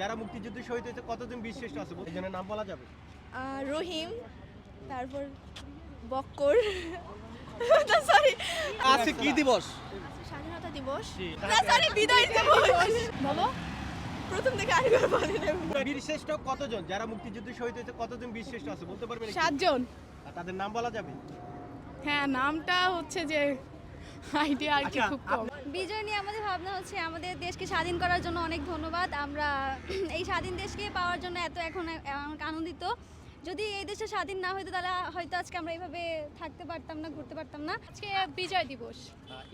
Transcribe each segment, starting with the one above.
যারা মুক্তিযুদ্ধে শহীদ হয়েছে কতজন বীরশ্রেষ্ঠ আছে? এই জনের নাম বলা যাবে? রহিম তারপর বক্কর। সরি আজকে কি দিবস? স্বাধীনতা দিবস। না সরি বিদায় দিবস। বলো। প্রথম থেকে আরেকবার বলে বীরশ্রেষ্ঠ কতজন? যারা মুক্তিযুদ্ধে শহীদ হয়েছে কতজন বীরশ্রেষ্ঠ আছে? বলতে পারবেন সাতজন। তাদের নাম বলা যাবে? হ্যাঁ নামটা হচ্ছে যে আইডিয়া আর কি আচ্ছা, খুব কম। বিজয় নিয়ে আমাদের ভাবনা হচ্ছে আমাদের দেশকে স্বাধীন করার জন্য অনেক ধন্যবাদ। আমরা এই স্বাধীন দেশকে পাওয়ার জন্য এত এখন আনন্দিত। যদি এই দেশে স্বাধীন না হইতো তাহলে হয়তো আজকে আমরা এইভাবে থাকতে পারতাম না ঘুরতে পারতাম না। আজকে বিজয় দিবস।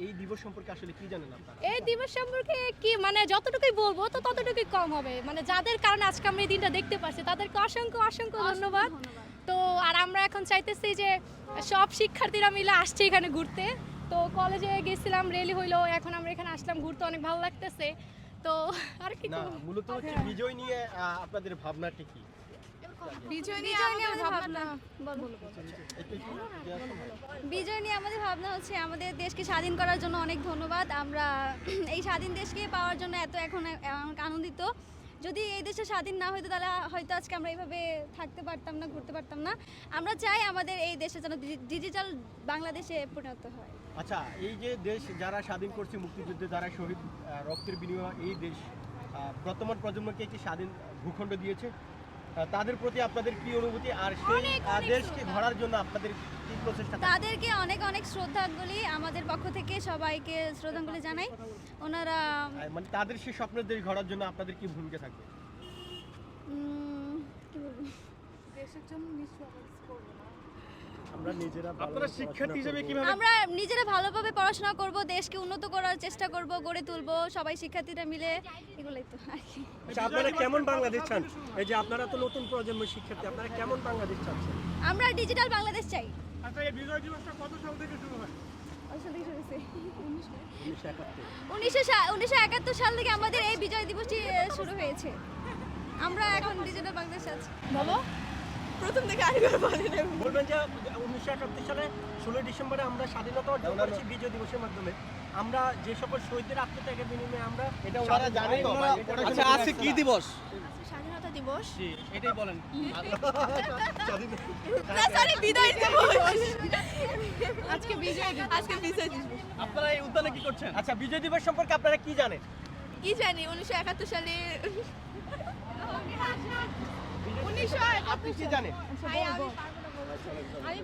এই দিবস সম্পর্কে আসলে কি জানেন আপনারা? এই দিবস সম্পর্কে কি মানে যতটুকুই বলব তো ততটুকুই কম হবে। মানে যাদের কারণে আজকে আমরা এই দিনটা দেখতে পাচ্ছি তাদেরকে অসংখ্য অসংখ্য ধন্যবাদ। তো আর আমরা এখন চাইতেছি যে সব শিক্ষার্থীরা মিলে আসছে এখানে ঘুরতে। তো কলেজে গেছিলাম রেলি হইল এখন আমরা এখানে আসলাম ঘুরতে অনেক ভালো লাগতেছে। তো আর কি না মূলত হচ্ছে হ্যাঁ। বিজয় নিয়ে আহ, আপনাদের ভাবনাটি কি? বিজয় নিয়ে আমাদের ভাবনা? বিজয় নিয়ে আমাদের ভাবনা হচ্ছে আমাদের দেশকে স্বাধীন করার জন্য অনেক ধন্যবাদ। আমরা এই স্বাধীন দেশকে পাওয়ার জন্য এত এখন আনন্দিত। যদি এই দেশে স্বাধীন না হইতো, তাহলে হয়তো আজকে আমরা এইভাবে থাকতে পারতাম না, ঘুরতে পারতাম না। আমরা চাই আমাদের এই দেশে যেন ডিজিটাল বাংলাদেশে পরিণত হয়। আচ্ছা এই যে দেশ যারা স্বাধীন করছে মুক্তিযুদ্ধে, যারা শহীদ রক্তের বিনিময় এই দেশ বর্তমান প্রজন্মকে একটি স্বাধীন ভূখণ্ড দিয়েছে তাদের প্রতি আপনাদের কি অনুভূতি? আর সেই দেশকে। ধরার জন্য আপনাদের কি প্রচেষ্টা তাদেরকে অনেক অনেক শ্রদ্ধাঞ্জলি আমাদের পক্ষ থেকে সবাইকে শ্রদ্ধাঞ্জলি জানাই। ওনারা মানে তাদের সেই স্বপ্নের দেশ গড়ার জন্য আপনাদের কি ভূমিকা থাকবে? দেশের জন্য বলব আমরা নিজেরা আপনারা শিক্ষার্থী হিসেবে কীভাবে আমরা নিজেরা ভালোভাবে পড়াশোনা করব। দেশকে উন্নত করার চেষ্টা করব গড়ে তুলব সবাই শিক্ষার্থীরা মিলে এগুলোই তো আর কি। আচ্ছা আপনারা কেমন বাংলাদেশ চান? এই যে আপনারা তো নতুন প্রজন্মের শিক্ষার্থী আপনারা কেমন বাংলাদেশ চাচ্ছেন? আমরা ডিজিটাল বাংলাদেশ চাই। আচ্ছা এই বিজয় দিবসটা কত সাল থেকে শুরু হয়? উনিশশো একাত্তর উনিশশো উনিশশো একাত্তর সাল থেকে আমাদের এই বিজয় দিবসটি শুরু হয়েছে। আমরা এখন ডিজিটাল বাংলাদেশ আছি বলো। প্রথম থেকে আরেকবার বলে নেব বলবেন যে উনিশশো একাত্তর সালে ষোলোই ডিসেম্বরে আমরা স্বাধীনতা অর্জন করেছি বিজয় দিবসের মাধ্যমে। আমরা যে সকল শহীদদের আত্মত্যাগের বিনিময়ে আমরা এটা ওনারা জানে তো ভাই, এটা আচ্ছা আজকে কি দিবস? স্বাধীনতা দিবস। এটাই বলেন। না সরি বিদায় দিবস। আজকে বিজয় দিবস। আজকে বিজয় দিবস। আপনারা এই উদ্যানে কি করছেন? আচ্ছা বিজয় দিবস সম্পর্কে আপনারা কি জানেন? কি জানি উনিশশো একাত্তর সালে আপনি কি জানেন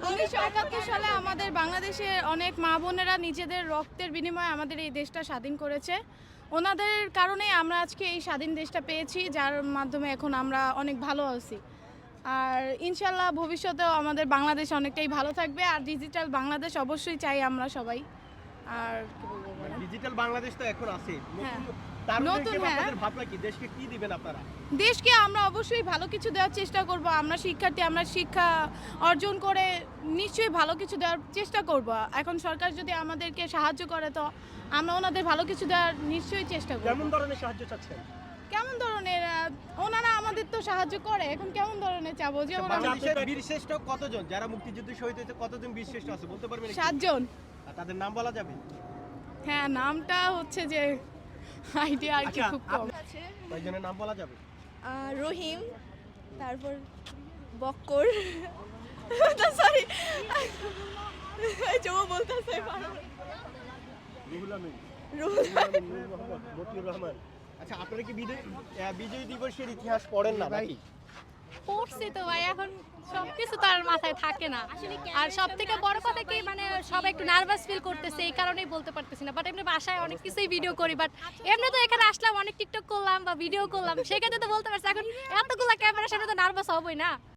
উনিশশো একাত্তর সালে আমাদের বাংলাদেশের অনেক মা বোনেরা নিজেদের রক্তের বিনিময়ে আমাদের এই দেশটা স্বাধীন করেছে। ওনাদের কারণে আমরা আজকে এই স্বাধীন দেশটা পেয়েছি যার মাধ্যমে এখন আমরা অনেক ভালো আছি। আর ইনশাল্লাহ ভবিষ্যতেও আমাদের বাংলাদেশ অনেকটাই ভালো থাকবে আর ডিজিটাল বাংলাদেশ অবশ্যই চাই আমরা সবাই। আর? ডিজিটাল বাংলাদেশ তো এখন আছে। হ্যাঁ। নতুন হ্যাঁ। ভাবনা কি? দেশকে কি দিবেন আপনারা? দেশকে আমরা অবশ্যই ভালো কিছু দেওয়ার চেষ্টা করব আমরা শিক্ষার্থী আমরা শিক্ষা অর্জন করে নিশ্চয়ই ভালো কিছু দেওয়ার চেষ্টা করব। এখন সরকার যদি আমাদেরকে সাহায্য করে তো আমরা ওনাদের ভালো কিছু দেওয়ার নিশ্চয়ই চেষ্টা করব। কেমন ধরনের সাহায্য চাচ্ছেন? কেমন ধরনের ওনারা আমাদের তো সাহায্য করে এখন কেমন ধরনের চাবো? যেমন আমরা- বীরশ্রেষ্ঠ কতজন? যারা মুক্তিযুদ্ধে শহীদ হয়েছে কতজন বীরশ্রেষ্ঠ আছে? বলতে পারবেন সাতজন। আর তাদের নাম বলা যাবে? হ্যাঁ নামটা হচ্ছে যে আইডিয়া আর কি আচ্ছা, খুব কম। কয়েকজনের নাম বলা যাবে? রহিম তারপর বক্কর। সরি জমা বলতেছে রহমান। আচ্ছা আপনারা কি বিজয় আহ, বিজয় দিবসের ইতিহাস পড়েন না নাকি? পড়ছি তো ভাই, এখন সবকিছু তার মাথায় থাকে না। আর সব থেকে বড় কথা কি মানে সবাই একটু নার্ভাস ফিল করতেছে, এই কারণেই বলতে পারতেছি না। বাট এমনি বাসায় অনেক কিছুই ভিডিও করি বাট এমনি তো এখানে আসলাম, অনেক টিকটক করলাম বা ভিডিও করলাম, সেক্ষেত্রে তো বলতে পারছি, এখন এতগুলো ক্যামেরার সামনে তো নার্ভাস হবই না।